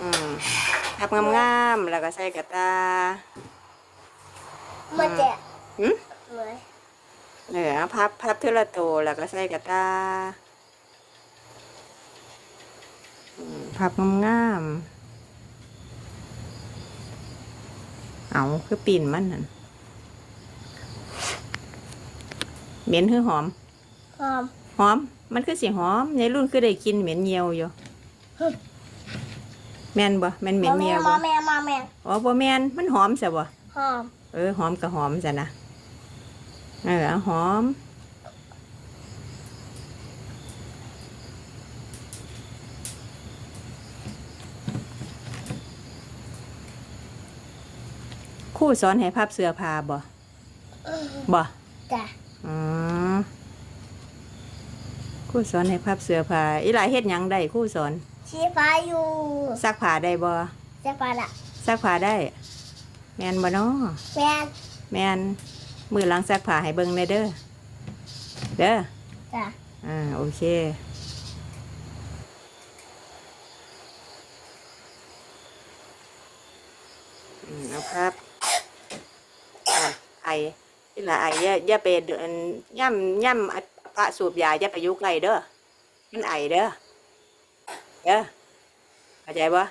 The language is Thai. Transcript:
อืมพับงามๆแล้วก็ใส่กระตามันจะหืมเหมือนเออเอาพับพับเทอละโตวแล้วก็ใส่กระตาอืมพับงามๆเอาคือปิ่นมันนั่นเหม็นคือหอม หอม หอม มันคือสีหอมในรุ่นคือได้กินเหม็นเหี่ยวอยู่ฮึ แม่นบ่แม่นเหม็นมาเหี่แม่ยวมาบ่แม่มาแม่อ๋อบ่แม่นมันหอมซะบ่หอมเออหอมกับหอมจ้ะนะเออเอาหอมครู่สอนให้พับเสื้อผ้าบ่บ่จ้ะอ๋อครู่สอนให้พับเสื้อผ้าอีหลายเฮ็ดหยังได้ครู่สอน ชี้ฟ้าอยู่ซักผ้าได้บ่จะฟ้าละซักผ้าได้ แม่นบ่เนาะแม่แม่นมือหลังซักผ้าให้เบิ่งได้เด้อเด้อจ้ะอ่าโอเค อืมเอาครับอะไอนี่ละไออย่าอย่าไปเดินย่ำย่ำอะพระสูบยาอย่าไปอยุกไกลเด้อมันไอเด้อ เข้าใจบ่